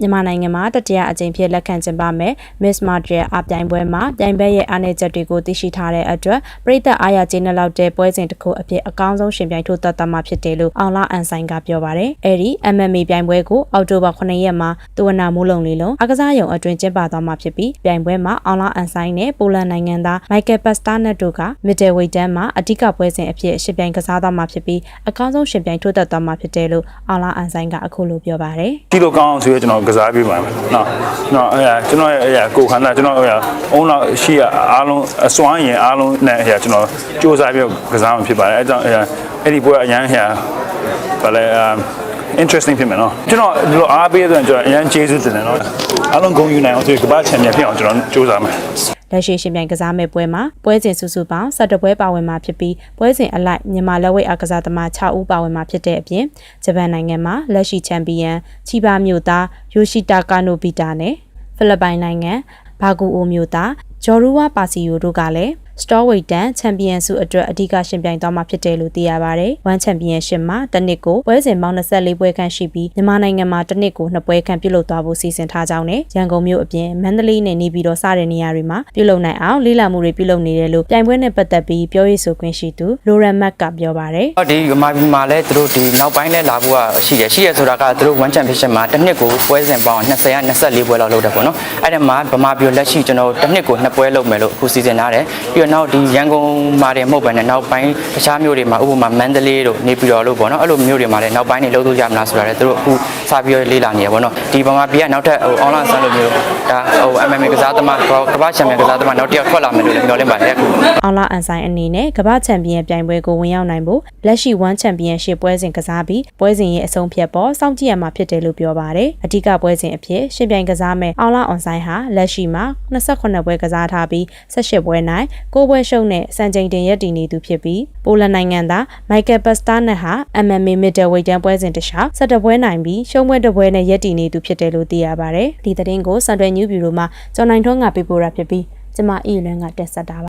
မြန်မာနိုင်ငံမှာတတိယအကြိမ်ဖြစ်လက်ခံကျင်းပမယ် Miss Martial အပြိုင်ပွဲမှာပြိုင်ဘက်ရဲ့အားနည်းချက်တွေကိုသိရှိထားတဲ့အတွက်ပြည်သက်အားရကျေနပ်လောက်တဲ့ပွဲစဉ်တစ်ခုအဖြစ်အကောင်းဆုံးရှင်ပြိုင်ထိုးသက်သမှာဖြစ်တယ်လို့အောင်လာအန်ဆိုင်ကပြောပါတယ်။အဲဒီ MMA ပြိုင်ပွဲကိုအောက်တိုဘာ9ရက်မှာတူဝနာမိုးလုံလေးလုံးအကစားရုံအတွင်းကျင်းပသွားမှာဖြစ်ပြီးပြိုင်ပွဲမှာအောင်လာအန်ဆိုင်နဲ့ပိုလန်နိုင်ငံသားမိုက်ကယ်ပတ်စတာနက်တို့က middleweight တန်းမှာအဓိကပွဲစဉ်အဖြစ်ရှင်ပြိုင်ကစားသွားမှာဖြစ်ပြီးအကောင်းဆုံးရှင်ပြိုင်ထိုးသက်သွားမှာဖြစ်တယ်လို့အောင်လာအန်ဆိုင်ကအခုလိုပြောပါတယ်။တီလိုကောင်းအောင်ဆိုရကျွန်တော်ကစားပြပါမယ်နော်နော်အဲကျွန်တော်ရဲ့ကိုခန္ဓာကျွန်တော်ရဲ့အုံတော့ရှိရအားလုံးအစွမ်းရင်အားလုံးနဲ့အဲကျွန်တော်စူးစမ်းပြီးကစားမှဖြစ်ပါတယ်အဲကြောင့်အဲ့ဒီပွဲအရန်ဟဲဘာလဲ interesting ဖြစ်မယ်နော်ကျွန်တော်ဒီလိုအားပေးတဲ့ကျွန်တော်အရန်ကျေးဇူးတင်တယ်နော်အားလုံးဂုဏ်ယူနိုင်အောင်ဆိုကမ္ဘာချန်ပီယံဖြစ်အောင်ကျွန်တော်စူးစမ်းမယ် လက်ရှိရှင်ပြိုင်ကစားမဲ့ပွဲမှာပွဲစဉ်စုစုပေါင်း17ပွဲပါဝင်မှာဖြစ်ပြီးပွဲစဉ်အလိုက်မြန်မာလက်ဝိတ်အားကစားသမား6ဦးပါဝင်မှာဖြစ်တဲ့အပြင်ဂျပန်နိုင်ငံမှာလက်ရှိချန်ပီယံချီဘာမြို့သားယိုရှိတာကာနိုဘီတာနဲ့ဖိလစ်ပိုင်နိုင်ငံဘာဂူအိုမြို့သားဂျော်ရူဝါပါစီယိုတို့ကလည်း Store Weight တန်ချန်ပီယံဆုအတွက်အဓိကရှင်ပြိုင်သွားမှာဖြစ်တယ်လို့သိရပါတယ်။ One Championship မှာတစ်နှစ်ကိုပွဲစဉ်ပေါင်း24ပွဲခန့်ရှိပြီးမြန်မာနိုင်ငံမှာတစ်နှစ်ကို2ပွဲခန့်ပြုလုပ်သွားဖို့စီစဉ်ထားကြောင်းနဲ့ရန်ကုန်မြို့အပြင်မန္တလေးနဲ့နေပြည်တော်စတဲ့နေရာတွေမှာပြုလုပ်နိုင်အောင်လေ့လာမှုတွေပြုလုပ်နေတယ်လို့ပြိုင်ပွဲနဲ့ပတ်သက်ပြီးပြောရေးဆိုခွင့်ရှိသူလိုရန်မတ်ကပြောပါတယ်။ဟောဒီဗမာပြည်မှာလည်းသူတို့ဒီနောက်ပိုင်းလဲလာဖို့ကရှိတယ်ရှိရဆိုတာကသူတို့ one championship မှာတစ်နှစ်ကိုပွဲစဉ်ပေါင်း20က24ပွဲလောက်လုပ်တယ်ပေါ့နော်အဲ့ဒါမှာဗမာပြည်လက်ရှိကျွန်တော်တစ်နှစ်ကို2ပွဲလုပ်မယ်လို့အခုစီစဉ်ထားတယ်ပြီးတော့နောက်ဒီရန်ကုန်မှာတယ်မဟုတ်ဘဲနဲ့နောက်ပိုင်းတခြားမြို့တွေမှာဥပမာမန္တလေးတို့နေပြည်တော်လို့ပေါ့နော်အဲ့လိုမြို့တွေမှာလည်းနောက်ပိုင်းနေလုပ်လို့ရမလားဆိုတာလည်းသူတို့အခုစပြီးတော့လေ့လာနေရပေါ့နော်ဒီဗမာပြည်ကနောက်ထပ်ဟို online ဆန်းလို့မျိုးဒါဟို MMA ကစားသမားကမ္ဘာချန်ပီယံကစားသမားနောက်တစ်ယောက်ထွက်လာမယ်လို့လည်းမျှော်လင့်ပါတယ်အခုအောင်လာအန်ဆိုင်အနေနဲ့ကမ္ဘာချန်ပီယံပြိုင်ပွဲကိုဝင်ရောက်နိုင်ဖို့လက်ရှိ1ချန်ပီယံရှစ်ပွဲစဉ်ကစားပြီးပွဲစဉ်ရဲ့အဆုံးဖြတ်ပေါ်စောင့်ကြည့်ရမှာဖြစ်တယ်လို့ပြောပါတယ်။အဓိကပွဲစဉ်အဖြစ်ရှင်ပြိုင်ကစားမဲ့အောင်လာအန်ဆိုင်ဟာလက်ရှိမှာ28ပွဲကစားထားပြီး18ပွဲနိုင်9ပွဲရှုံးနဲ့စံချိန်တင်ရက်တည်နေသူဖြစ်ပြီးပိုလန်နိုင်ငံသားမိုက်ကယ်ပတ်စတာနက်ဟာ MMA middleweight တန်းပွဲစဉ်တစ်လျှောက်17ပွဲနိုင်ပြီးရှုံးပွဲတစ်ပွဲနဲ့ရက်တည်နေသူဖြစ်တယ်လို့သိရပါတယ်။ဒီသတင်းကိုစံတွဲညူးဘီရိုမှာကျော်နိုင်ထွန်းကပေးပို့တာဖြစ်ပြီးကျမအီလွန်းကတက်ဆက်တာပါ